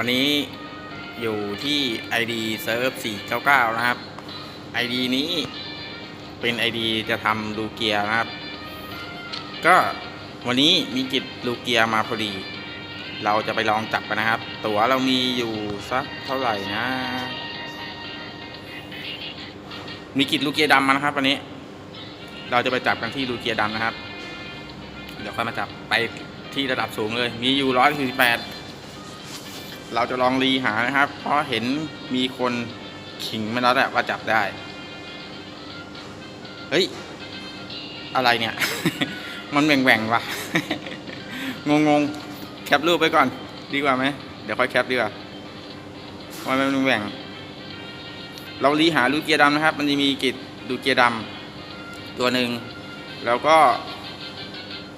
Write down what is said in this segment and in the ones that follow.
วันนี้อยู่ที่ ID Serve 499 นะครับ ID นี้เป็น ID จะทำลูเกียร์นะครับ ก็วันนี้มีกิจลูเกียร์มาพอดี เราจะไปลองจับกันนะครับ ตั๋วเรามีอยู่สักเท่าไหร่นะ มีกิจลูเกียร์ดำมานะครับวันนี้ เราจะไปจับกันที่ลูเกียร์ดำนะครับ เดี๋ยวค่อยมาจับไปที่ระดับสูงเลย มีอยู่ร้อยสี่แปด เราจะลองรีหานะครับ เพราะเห็นมีคนขิงมาแล้วแหละว่าจับได้ เฮ้ย อะไรเนี่ย มันแหว่งๆว่ะงงๆแคปรูปไปก่อน ดีกว่าไหม เดี๋ยวค่อยแคปดีกว่าทำไมมันแหว่ง เรารีหาลูกเกียร์ดำนะครับ มันจะมีกิจลูกเกียร์ดำตัวหนึ่ง แล้วก็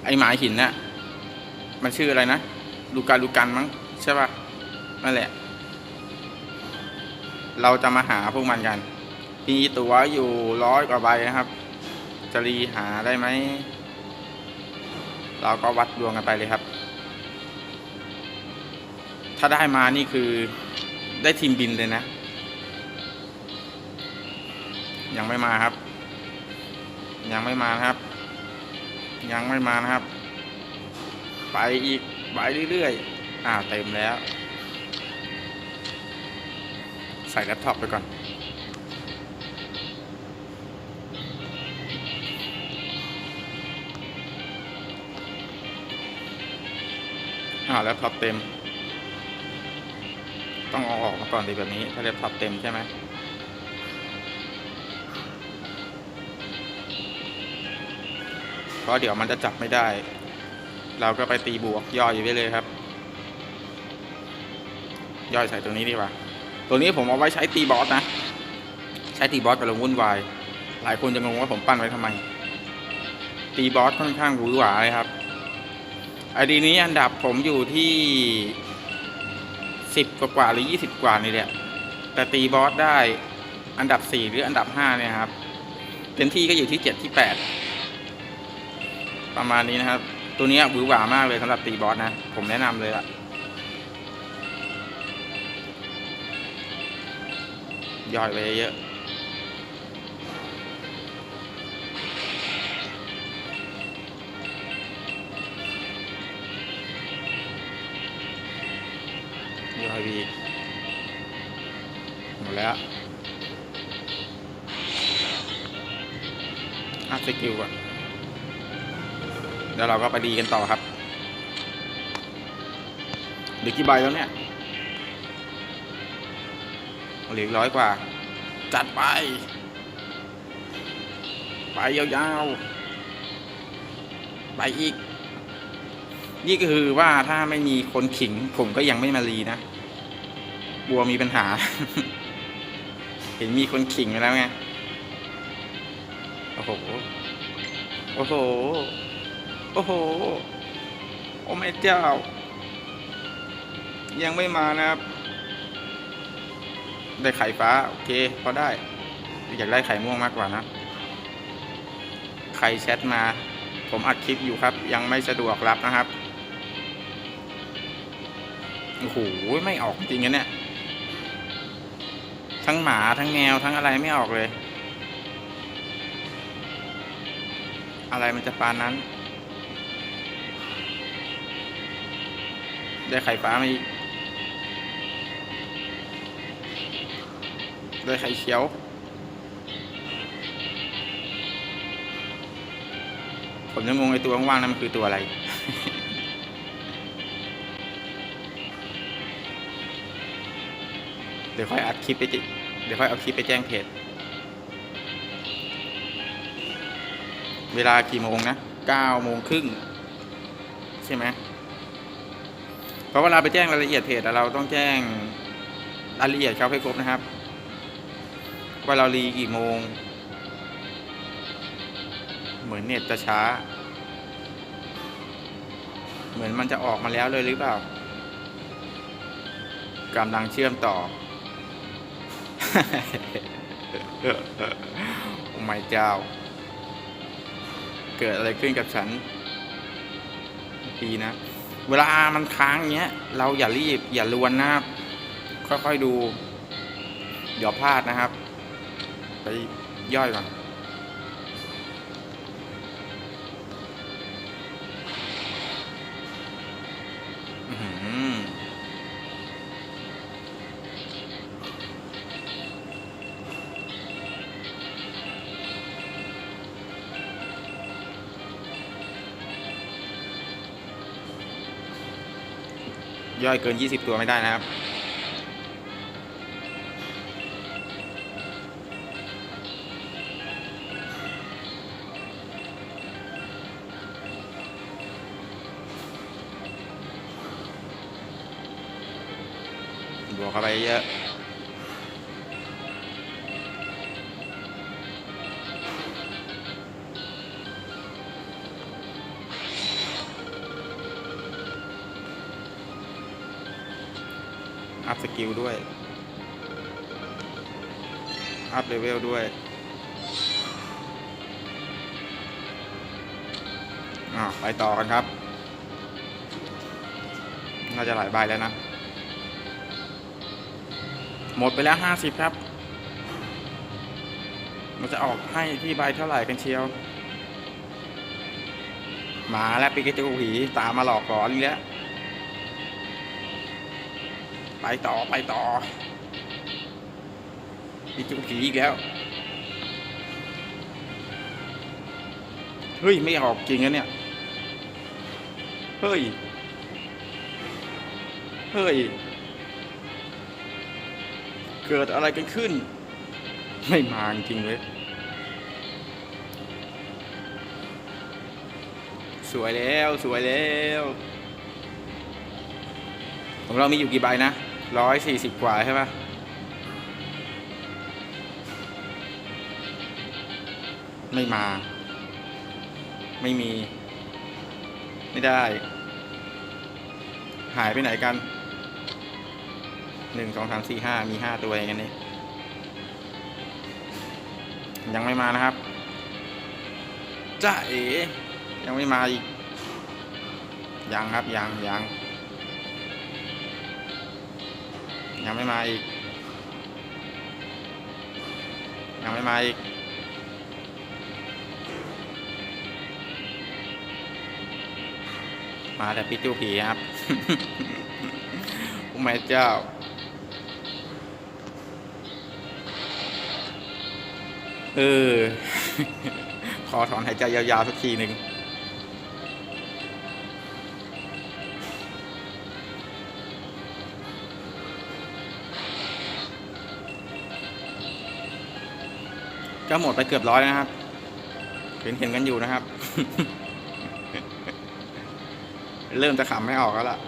ไอหมาหินน่ะมันชื่ออะไรนะ ลูกาลูกันมั้งใช่ปะ นั่นแหละ เราจะมาหาพวกมันกัน มีตัวอยู่ร้อยกว่าใบนะครับ จะรีหาได้ไหม เราก็วัดดวงกันไปเลยครับ ถ้าได้มานี่คือได้ทีมบินเลยนะ ยังไม่มาครับ ยังไม่มาครับ ยังไม่มานะครับ ไปอีก ไปเรื่อยๆ อ่าเต็มแล้ว ใส่แล็ปท็อปไปก่อน อ่าแล็ปท็อปเต็ม ต้องเอาออกมาก่อนดีแบบนี้ ถ้าแล็ปท็อปเต็มใช่ไหมเพราะเดี๋ยวมันจะจับไม่ได้ เราก็ไปตีบวกย่อยอยู่ไปเลยครับ ย่อยใส่ตัวนี้ดีกว่า ตัวนี้ผมเอาไว้ใช้ตีบอสนะ ใช้ตีบอสกับลงวุ่นวาย หลายคนจะงงว่าผมปั้นไว้ทำไม ตีบอสค่อนข้างหวือหวาเลยครับไอดีนี้อันดับผมอยู่ที่สิบกว่าหรือยี่สิบกว่านี่แหละ แต่ตีบอสได้อันดับสี่หรืออันดับห้าเนี่ยครับเต็มที่ก็อยู่ที่เจ็ดที่แปดประมาณนี้นะครับ ตัวนี้หวือหวามากเลยสำหรับตีบอสนะ ผมแนะนำเลยอะ ย่อยไปเยอะย่อยไปอีหมดแล้วอัพสกิลก่อนเดี๋ยวเราก็ไปดีกันต่อครับเหลือกี่ใบแล้วเนี่ย เหลือร้อยกว่า จัดไป ไปยาวๆ ไปอีก นี่ก็คือว่าถ้าไม่มีคนขิง ผมก็ยังไม่มารีนะบัวมีปัญหา เห็นมีคนขิงไปแล้วไง โอ้โห โอ้โห โอ้โห โอ้แม่เจ้า ยังไม่มานะครับ ได้ไข่ฟ้า โอเคพอได้ อยากได้ไข่ม่วงมากกว่านะ ใครแชทมา ผมอัดคลิปอยู่ครับ ยังไม่สะดวกรับนะครับโอ้โหไม่ออกจริงๆนะเนี่ย ทั้งหมาทั้งแมวทั้งอะไรไม่ออกเลย อะไรมันจะปานนั้น ได้ไข่ฟ้ามาอีก ได้ไข่เขียว ผมจะงงไอตัวว่างๆนั้นมันคือตัวอะไร เดี๋ยวค่อยอัดคลิปไปเดี๋ยวค่อยเอาคลิปไปแจ้งเพจ เวลากี่โมงนะเก้าโมงครึ่งใช่ไหมเพราะเวลาไปแจ้งรายละเอียดเพจเราต้องแจ้งรายละเอียดเขาให้ครบนะครับ ว่าเรารีกี่โมง เหมือนเน็ตจะช้า เหมือนมันจะออกมาแล้วเลยหรือเปล่ากำลังเชื่อมต่อ โอ้ไม่เจ้า เกิดอะไรขึ้นกับฉันดีนะ เวลามันค้างเงี้ย เราอย่ารีบ อย่าลวนนะครับ ค่อยๆดูเดี๋ยวพลาดนะครับ ไปย่อยก่อนย่อยเกิน 20 ตัวไม่ได้นะครับ บวกเข้าไปเยอะอัพสกิลด้วย อัพเลเวลด้วยอ่าไปต่อกันครับ น่าจะหลายใบแล้วนะ หมดไปแล้วห้าสิบครับ มันจะออกให้ที่ใบเท่าไหร่กันเชียวมาแล้วปิกาจูผีตามมาหลอกหลอนอีกแล้วไปต่อไปต่อปิกาจูผีอีกแล้ว เฮ้ย ไม่ออกจริงนะเนี่ย เฮ้ย เฮ้ย เกิดอะไรกันขึ้น ไม่มาจริงเลย สวยแล้วสวยแล้วของเรามีอยู่กี่ใบนะร้อยสี่สิบกว่าใช่ปะไม่มา ไม่มี ไม่ได้ หายไปไหนกัน นึ่งสองสามสี่ห้ามีห้าตัวอย่างนี้ยังไม่มานะครับจ้าเอ๋ยังไม่มาอีกยังครับยังยังยังไม่มาอีก ยังไม่มาอีกมาแต่ปิจูผีครับ โอ้แม่เจ้า เออขอถอนหายใจยาวๆสักทีหนึ่งก็หมดไปเกือบร้อยนะครับ เห็นเห็นกันอยู่นะครับ เริ่มจะขำไม่ออกแล้วล่ะ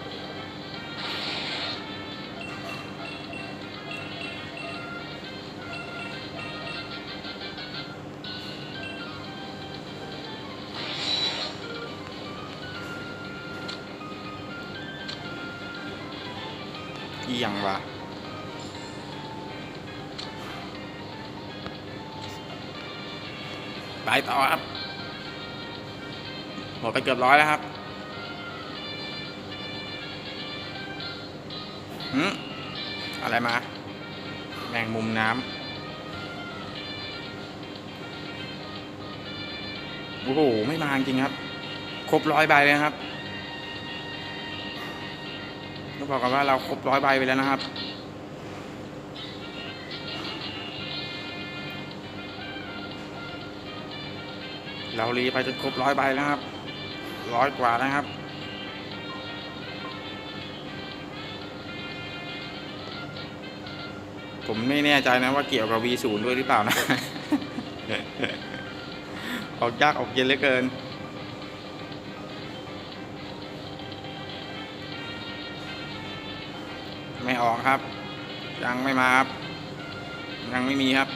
ยังวะไปต่อครับ หมดไปเกือบร้อยแล้วครับหืมอะไรมา แมงมุมน้ำ โอ้โห ไม่มาจริงครับ ครบร้อยใบเลยครับ ต้องบอกกันว่าเราครบร้อยใบไปแล้วนะครับ เรารีไปจนครบร้อยใบแล้วครับ ร้อยกว่าแล้วครับผมไม่แน่ใจนะว่าเกี่ยวกับ V0 ด้วยหรือเปล่านะ ออกยากออกเย็นเหลือเกิน ออกครับ ยังไม่มาครับ ยังไม่มีครับ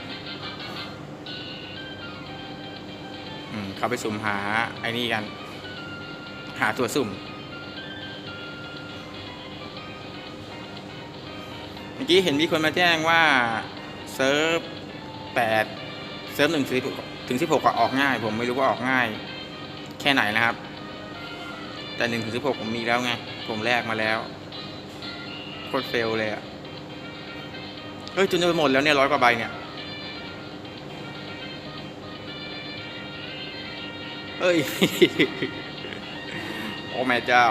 อืมเข้าไปสุ่มหาไอ้นี่กัน หาตัวสุ่ม เมื่อกี้เห็นมีคนมาแจ้งว่าเซิร์ฟแปดเซิร์ฟหนึ่งถึงสิบหกก็ออกง่าย ผมไม่รู้ว่าออกง่าย แค่ไหนนะครับ แต่หนึ่งถึงสิบหกผมมีแล้วไง ผมแลกมาแล้ว โคตรเฟลเลยอะเฮ้ยจนจะหมดแล้วเนี่ยร้อยกว่าใบเนี่ย เฮ้ย โอ้แม่เจ้า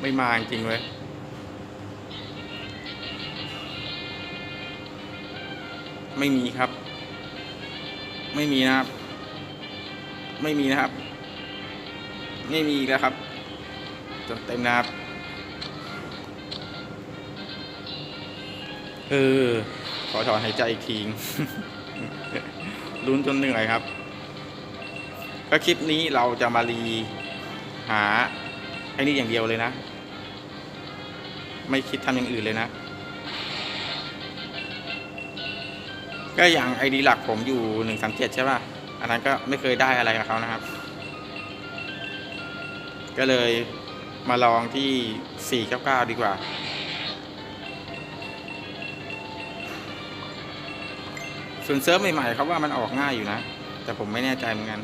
ไม่มาจริงเว้ยไม่มีครับ ไม่มีนะครับ ไม่มีนะครับ ไม่มีแล้วครับจนเต็มนะครับ เออ ขอถอนหายใจอีกทีลุ้นจนเหนื่อยครับ ก็คลิปนี้เราจะมารีหาไอ้นี่อย่างเดียวเลยนะ ไม่คิดทำอย่างอื่นเลยนะ ก็อย่างไอดีหลักผมอยู่หนึ่งสามเจ็ดใช่ป่ะ อันนั้นก็ไม่เคยได้อะไรกับเขานะครับ ก็เลยมาลองที่สี่เก้าเก้าดีกว่า ส่วนเซิร์ฟใหม่ๆเขาว่ามันออกง่ายอยู่นะ แต่ผมไม่แน่ใจเหมือนกัน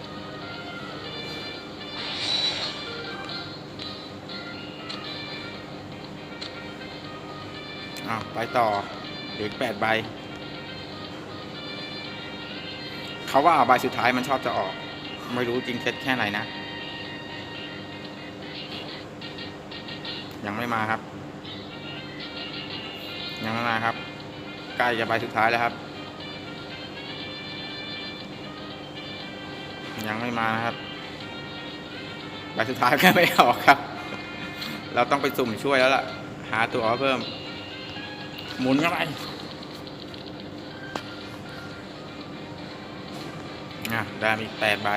อ้าวไปต่อเหลือแปดใบ เขาว่าใบสุดท้ายมันชอบจะออก ไม่รู้จริงเท็จแค่ไหนนะ ยังไม่มาครับ ยังไม่มาครับ ใกล้จะใบสุดท้ายแล้วครับ ยังไม่มานะครับใบสุดท้ายก็ไม่ออกครับ เราต้องไปสุ่มช่วยแล้วล่ะ หาตัวเพิ่ม หมุนเข้าไปอะได้มีแปดใบ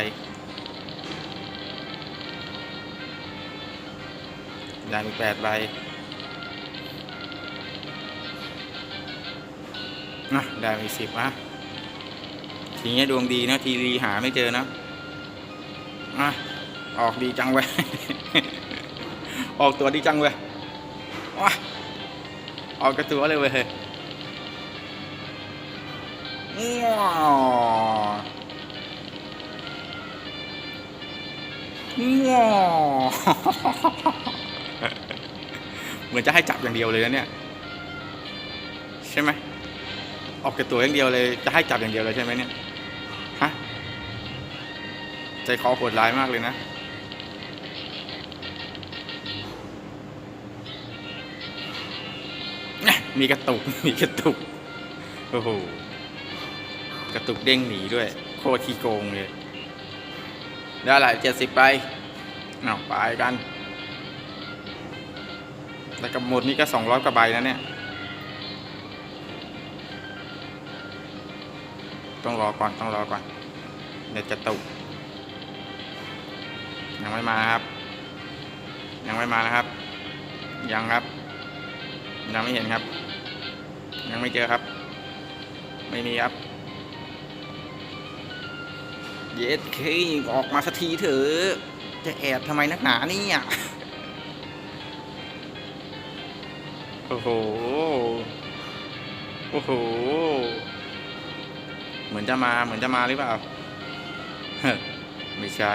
ได้มีแปดใบนะได้มีสิบนะทีนี้ดวงดีนะ ทีรีหาไม่เจอนะ อะออกดีจังเว้ยออกตัวดีจังเว้ยว้าออกกระตัวเลยเว้ยว้าวว้าวเหมือนจะให้จับอย่างเดียวเลยนะเนี่ย ใช่ไหมออกกระตัวอย่างเดียวเลยจะให้จับอย่างเดียวเลยใช่ไหมเนี่ย ใจคอโหดร้ายมากเลยนะนี่มีกระตุก มีกระตุก โอ้โห กระตุกเด้งหนีด้วย โคตรขี้โกงเลย ได้หละเจ็ดสิบไปเอาไปกัน แล้วกับหมดนี่ก็สองร้อยกว่าใบแล้วเนี่ยต้องรอก่อน ต้องรอก่อน เดี๋ยวจะตุก ยังไม่มาครับ ยังไม่มานะครับ ยังครับ ยังไม่เห็นครับ ยังไม่เจอครับ ไม่มีครับเย็ดเคออกมาสักทีเถอะจะแอบทำไมนักหนาเนี่ยโอ้โห โอ้โห เหมือนจะมา เหมือนจะมาหรือเปล่า ไม่ใช่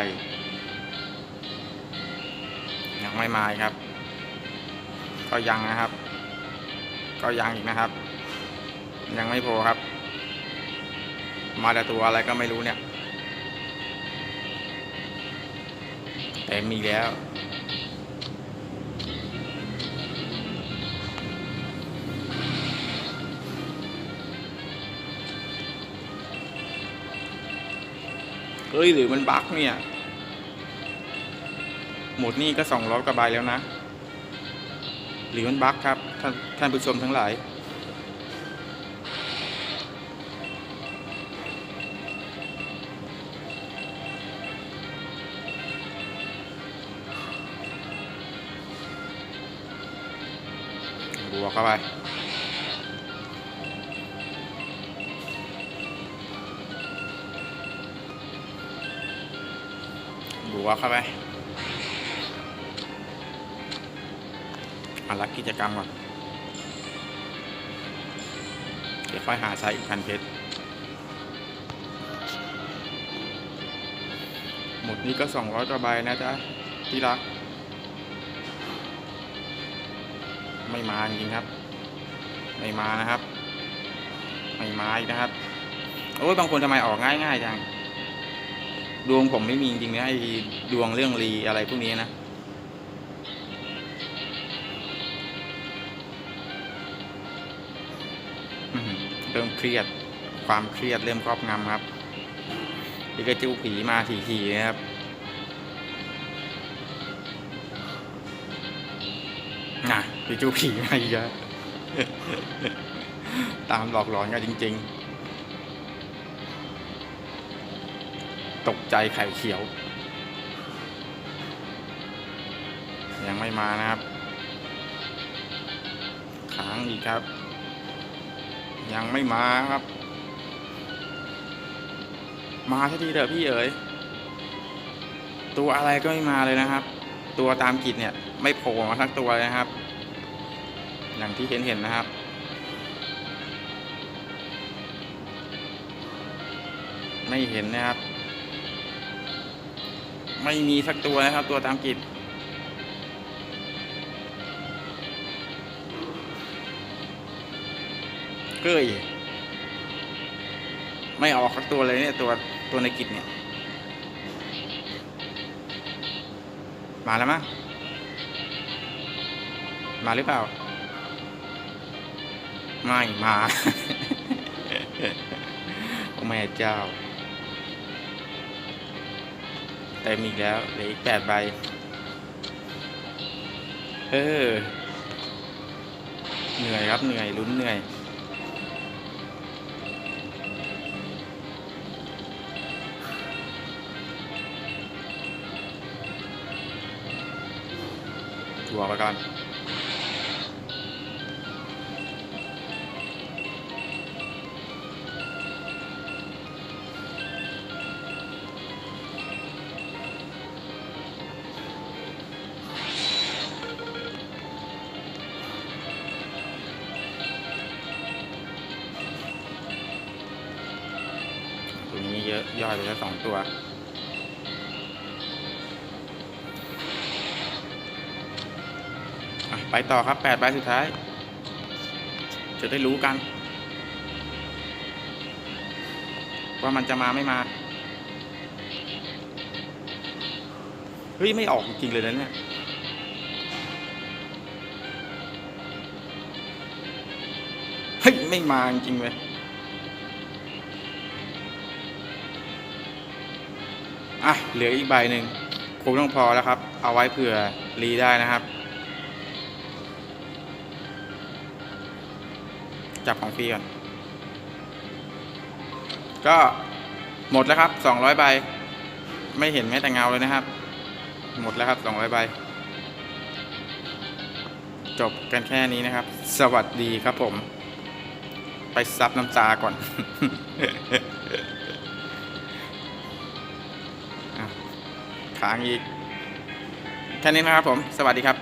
ไม่มาครับ ก็ยังนะครับ ก็ยังอีกนะครับ ยังไม่พอครับ มาแต่ตัวอะไรก็ไม่รู้เนี่ยแต่มีแล้วเฮ้ยหรือมันบักเนี่ย หมดนี่ก็สองร้อยกว่าใบแล้วนะ หรือมันบั๊กครับท่านท่านผู้ชมทั้งหลาย บวกเข้าไปบวกเข้าไป มารับกิจกรรมก่อนเดี๋ยวค่อยหาใช้อีกพันเพชรหมดนี่ก็สองร้อยกว่าใบนะจ๊ะ ที่รัก ไม่มาจริงครับ ไม่มานะครับ ไม่มาอีกนะครับ โอ้ยบางคนทำไมออกง่ายๆจัง ดวงผมไม่มีจริงนะไอ้ดวงเรื่องรีอะไรพวกนี้นะ ครียด ความเครียดเริ่มครอบงำครับดิกระจูผีมาถี่ๆนะครับน่ะดิจูผีมาอีกแล้วตามหลอกหลอนกันจริง ๆ ตกใจไข่เขียว ยังไม่มานะครับ ค้างอีกครับ ยังไม่มาครับ มาสักทีเถอะพี่เอ๋ยตัวอะไรก็ไม่มาเลยนะครับ ตัวตามกิจเนี่ย ไม่โผล่มาสักตัวเลยนะครับ อย่างที่เห็นเห็นนะครับ ไม่เห็นนะครับ ไม่มีสักตัวนะครับ ตัวตามกิจ เฮ้ยไม่ออกสักตัวเลยเนี่ยตัวตัวในกิจเนี่ย มาแล้วมั้งมาหรือเปล่า ไม่มา โอ้แม่เจ้าเต็มอีกแล้วเหลืออีกแปดใบ เออ เหนื่อยครับเหนื่อยลุ้นเหนื่อย ถั่วไปก่อนตัวนี้เยอะย่อยไปแล้วสองตัว ไปต่อครับแปดใบสุดท้าย จะได้รู้กัน ว่ามันจะมาไม่มา เฮ้ย ไม่ออกจริงเลยนะเนี่ยเฮ้ย ไม่มาจริงเลยอะ เหลืออีกใบหนึ่งคงต้องพอแล้วครับ เอาไว้เผื่อรีได้นะครับ จับของฟรีก่อน ก็หมดแล้วครับ200ใบ ไม่เห็นแม้แต่เงาเลยนะครับ หมดแล้วครับ200ใบ จบกันแค่นี้นะครับ สวัสดีครับผม ไปซับน้ำตาก่อนค้างอีก แค่นี้นะครับผม สวัสดีครับ